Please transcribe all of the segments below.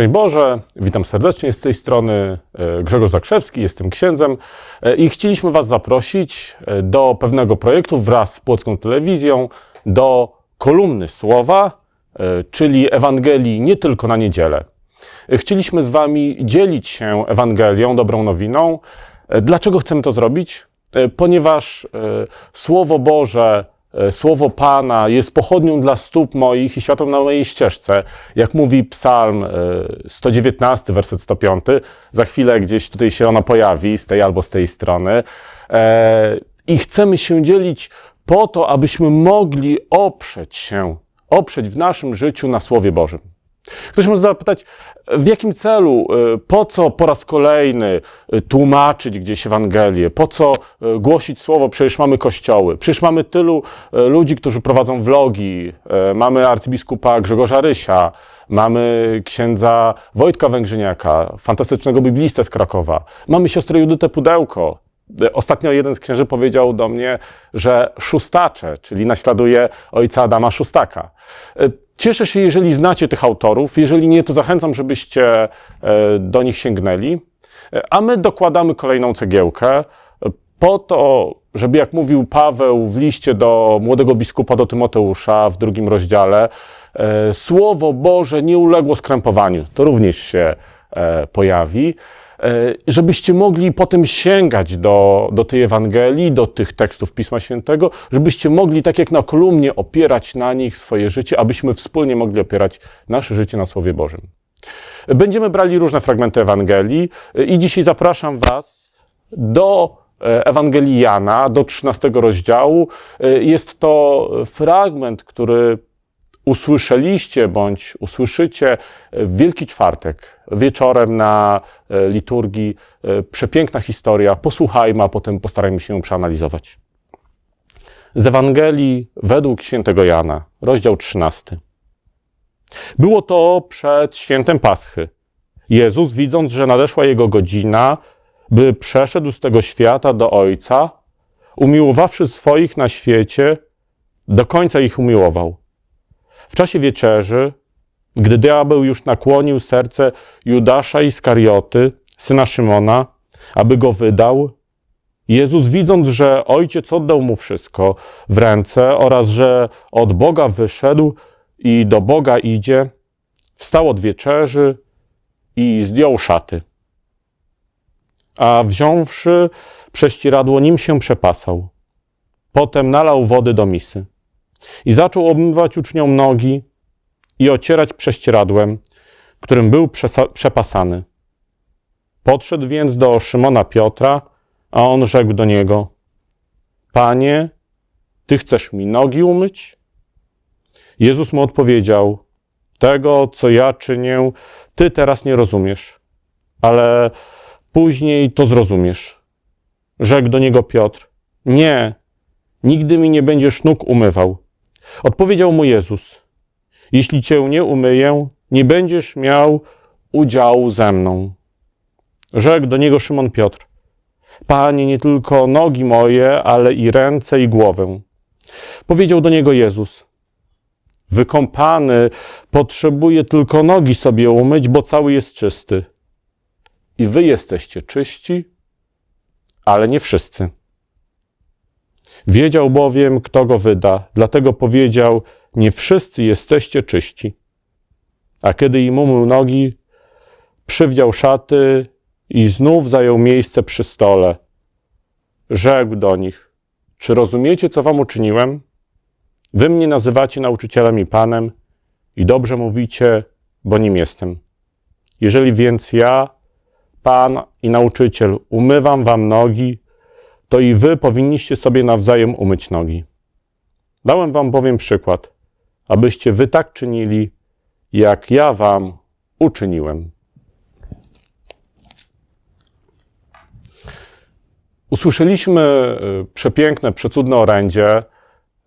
Szczęść Boże, witam serdecznie z tej strony e, Grzegorz Zakrzewski, jestem księdzem e, i chcieliśmy Was zaprosić e, do pewnego projektu wraz z Płocką Telewizją do kolumny słowa, czyli Ewangelii nie tylko na niedzielę. Chcieliśmy z Wami dzielić się Ewangelią, dobrą nowiną. Dlaczego chcemy to zrobić? Ponieważ Słowo Boże słowo Pana jest pochodnią dla stóp moich i światłem na mojej ścieżce. Jak mówi Psalm 119, e, werset 105, za chwilę gdzieś tutaj się ona pojawi, z tej albo z tej strony. E, I chcemy się dzielić po to, abyśmy mogli oprzeć się, oprzeć w naszym życiu na Słowie Bożym. Ktoś może zapytać, w jakim celu, y, po co po raz kolejny y, tłumaczyć gdzieś Ewangelię, po co y, głosić słowo, przecież mamy kościoły, przecież mamy tylu ludzi, którzy prowadzą vlogi, mamy arcybiskupa Grzegorza Rysia, mamy księdza Wojtka Węgrzyniaka, fantastycznego biblistę z Krakowa, mamy siostrę Judytę Pudełko, Ostatnio jeden z księży powiedział do mnie, że szóstacze, czyli naśladuje ojca Adama Szóstaka. Cieszę się, jeżeli znacie tych autorów. Jeżeli nie, to zachęcam, żebyście e, do nich sięgnęli. E, a my dokładamy kolejną cegiełkę e, po to, żeby, jak mówił Paweł w liście do młodego biskupa do Tymoteusza w drugim rozdziale, Słowo Boże nie uległo skrępowaniu. To również się pojawi. E, żebyście mogli potem sięgać do, do tej Ewangelii, do tych tekstów Pisma Świętego, żebyście mogli, tak jak na kolumnie, opierać na nich swoje życie, abyśmy wspólnie mogli opierać nasze życie na Słowie Bożym. Będziemy brali różne fragmenty Ewangelii e, i dzisiaj zapraszam Was do e, Ewangelii Jana, do 13 rozdziału. Jest to fragment, który usłyszeliście bądź usłyszycie w Wielki Czwartek wieczorem na e, liturgii. E, przepiękna historia. Posłuchajmy, a potem postarajmy się ją przeanalizować. Z Ewangelii według świętego Jana, rozdział 13. Było to przed świętem Paschy. Jezus, widząc, że nadeszła jego godzina, by przeszedł z tego świata do Ojca, umiłowawszy swoich na świecie, do końca ich umiłował. W czasie wieczerzy, gdy diabeł już nakłonił serce Judasza Iskarioty, syna Szymona, aby go wydał, Jezus, widząc, że ojciec oddał mu wszystko w ręce oraz że od Boga wyszedł i do Boga idzie, wstał od wieczerzy i zdjął szaty. A wziąwszy prześcieradło, nim się przepasał. Potem nalał wody do misy. I zaczął obmywać uczniom nogi i ocierać prześcieradłem, którym był przepasany. Podszedł więc do Szymona Piotra, a on rzekł do niego: Panie, ty chcesz mi nogi umyć? Jezus mu odpowiedział: Tego, co ja czynię, ty teraz nie rozumiesz, ale później to zrozumiesz. Rzekł do niego Piotr: Nie, nigdy mi nie będziesz nóg umywał. Odpowiedział mu Jezus: Jeśli cię nie umyję, nie będziesz miał udziału ze mną. Rzekł do niego Szymon Piotr: Panie, nie tylko nogi moje, ale i ręce i głowę. Powiedział do niego Jezus: Wykąpany potrzebuje tylko nogi sobie umyć, bo cały jest czysty. I wy jesteście czyści, ale nie wszyscy. Wiedział bowiem, kto go wyda, dlatego powiedział: Nie wszyscy jesteście czyści. A kiedy im umył nogi, przywdział szaty i znów zajął miejsce przy stole. Rzekł do nich: Czy rozumiecie, co wam uczyniłem? Wy mnie nazywacie nauczycielem i panem, i dobrze mówicie, bo nim jestem. Jeżeli więc ja, pan i nauczyciel, umywam wam nogi, to i wy powinniście sobie nawzajem umyć nogi. Dałem wam bowiem przykład, abyście wy tak czynili, jak ja wam uczyniłem. Usłyszeliśmy y, przepiękne, przecudne orędzie,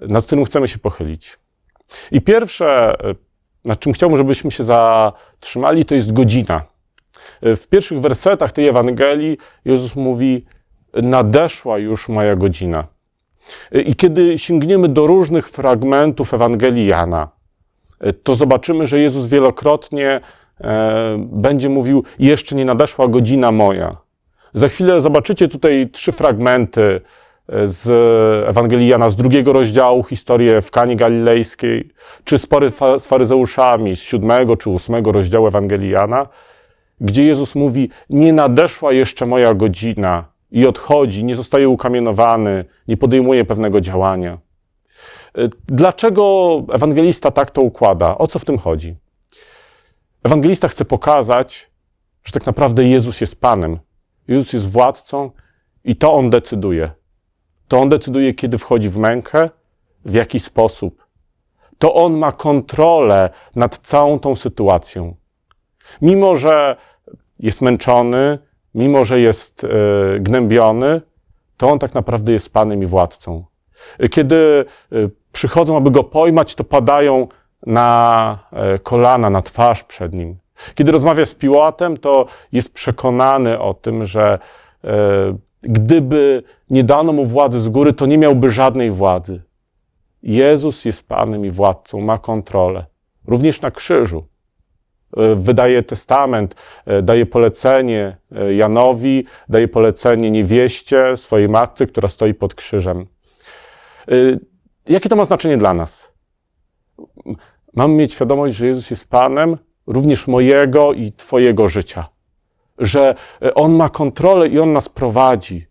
nad którym chcemy się pochylić. I pierwsze, y, nad czym chciałbym, żebyśmy się zatrzymali, to jest godzina. Y, w pierwszych wersetach tej Ewangelii Jezus mówi: nadeszła już moja godzina. I kiedy sięgniemy do różnych fragmentów Ewangelii Jana, to zobaczymy, że Jezus wielokrotnie e, będzie mówił: Jeszcze nie nadeszła godzina moja. Za chwilę zobaczycie tutaj trzy fragmenty e, z Ewangelii Jana z drugiego rozdziału, historię w Kanie Galilejskiej, czy spory z faryzeuszami z siódmego czy ósmego rozdziału Ewangelii Jana, gdzie Jezus mówi: Nie nadeszła jeszcze moja godzina i odchodzi, nie zostaje ukamienowany, nie podejmuje pewnego działania. E, Dlaczego ewangelista tak to układa? O co w tym chodzi? Ewangelista chce pokazać, że tak naprawdę Jezus jest Panem, Jezus jest władcą i to On decyduje. To On decyduje, kiedy wchodzi w mękę, w jaki sposób. To On ma kontrolę nad całą tą sytuacją. Mimo, że jest męczony, mimo, że jest e, gnębiony, to On tak naprawdę jest Panem i władcą. Kiedy e, przychodzą, aby Go pojmać, to padają na e, kolana, na twarz przed Nim. Kiedy rozmawia z Piłatem, to jest przekonany o tym, że e, gdyby nie dano mu władzy z góry, to nie miałby żadnej władzy. Jezus jest Panem i władcą, ma kontrolę. Również na krzyżu. E, Wydaje testament, e, daje polecenie e, Janowi, daje polecenie niewieście, swojej matce, która stoi pod krzyżem. Jakie to ma znaczenie dla nas? Mamy mieć świadomość, że Jezus jest Panem również mojego i Twojego życia. Że On ma kontrolę i On nas prowadzi.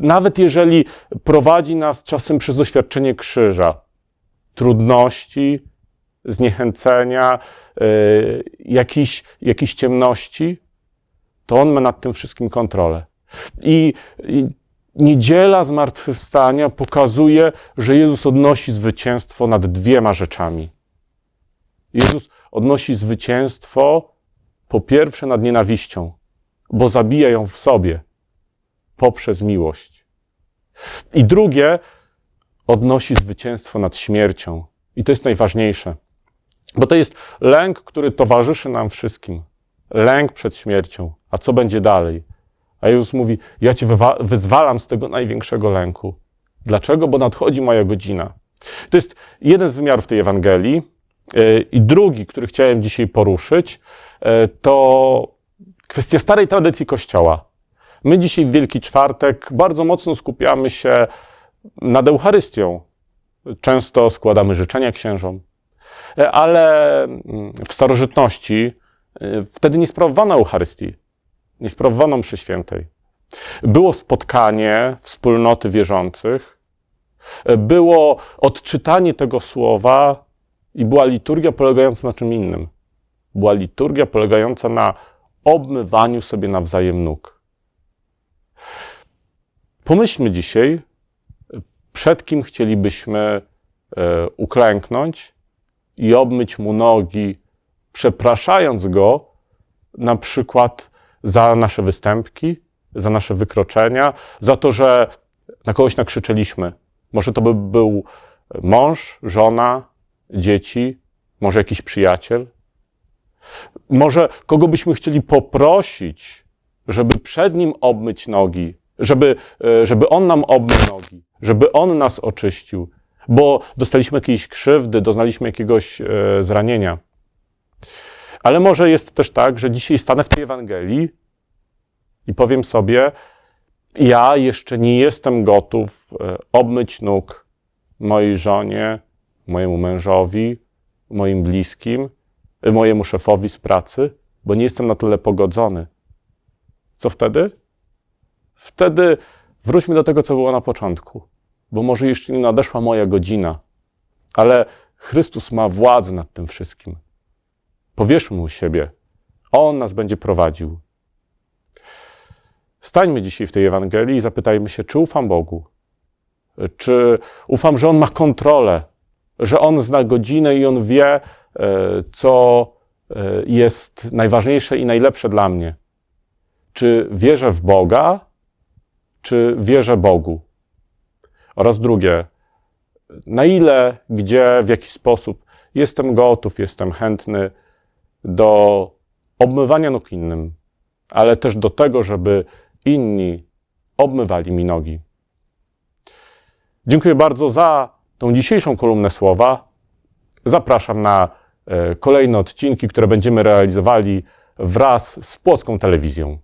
Nawet jeżeli prowadzi nas czasem przez doświadczenie krzyża, trudności, zniechęcenia, e, jakichś, jakichś ciemności, to On ma nad tym wszystkim kontrolę. I, i niedziela zmartwychwstania pokazuje, że Jezus odnosi zwycięstwo nad dwiema rzeczami. Jezus odnosi zwycięstwo po pierwsze nad nienawiścią, bo zabija ją w sobie poprzez miłość. I drugie, odnosi zwycięstwo nad śmiercią. I to jest najważniejsze, bo to jest lęk, który towarzyszy nam wszystkim. Lęk przed śmiercią. A co będzie dalej? A Jezus mówi: Ja cię wyzwalam z tego największego lęku. Dlaczego? Bo nadchodzi moja godzina. To jest jeden z wymiarów tej Ewangelii. Yy, I drugi, który chciałem dzisiaj poruszyć, yy, to kwestia starej tradycji Kościoła. My dzisiaj w Wielki Czwartek bardzo mocno skupiamy się nad Eucharystią. Często składamy życzenia księżom, ale mm, w starożytności yy, wtedy nie sprawowano Eucharystii nie sprawowano mszy świętej. Było spotkanie wspólnoty wierzących, było odczytanie tego słowa i była liturgia polegająca na czym innym. Była liturgia polegająca na obmywaniu sobie nawzajem nóg. Pomyślmy dzisiaj, przed kim chcielibyśmy uklęknąć i obmyć mu nogi, przepraszając go na przykład za nasze występki, za nasze wykroczenia, za to, że na kogoś nakrzyczeliśmy. Może to by był mąż, żona, dzieci, może jakiś przyjaciel. Może kogo byśmy chcieli poprosić, żeby przed nim obmyć nogi, żeby, e, żeby on nam obmył nogi, żeby on nas oczyścił, bo dostaliśmy jakiejś krzywdy, doznaliśmy jakiegoś e, zranienia. Ale może jest też tak, że dzisiaj stanę w tej Ewangelii i powiem sobie, ja jeszcze nie jestem gotów e, obmyć nóg mojej żonie, mojemu mężowi, moim bliskim, e, mojemu szefowi z pracy, bo nie jestem na tyle pogodzony. Co wtedy? Wtedy wróćmy do tego, co było na początku, bo może jeszcze nie nadeszła moja godzina, ale Chrystus ma władzę nad tym wszystkim. Powierzmy mu siebie. On nas będzie prowadził. Stańmy dzisiaj w tej Ewangelii i zapytajmy się, czy ufam Bogu? Czy ufam, że On ma kontrolę, że On zna godzinę i On wie, e, co e, jest najważniejsze i najlepsze dla mnie? Czy wierzę w Boga, czy wierzę Bogu? Oraz drugie, na ile, gdzie, w jaki sposób jestem gotów, jestem chętny do obmywania nóg innym, ale też do tego, żeby inni obmywali mi nogi. Dziękuję bardzo za tą dzisiejszą kolumnę słowa. Zapraszam na e, kolejne odcinki, które będziemy realizowali wraz z Płocką Telewizją.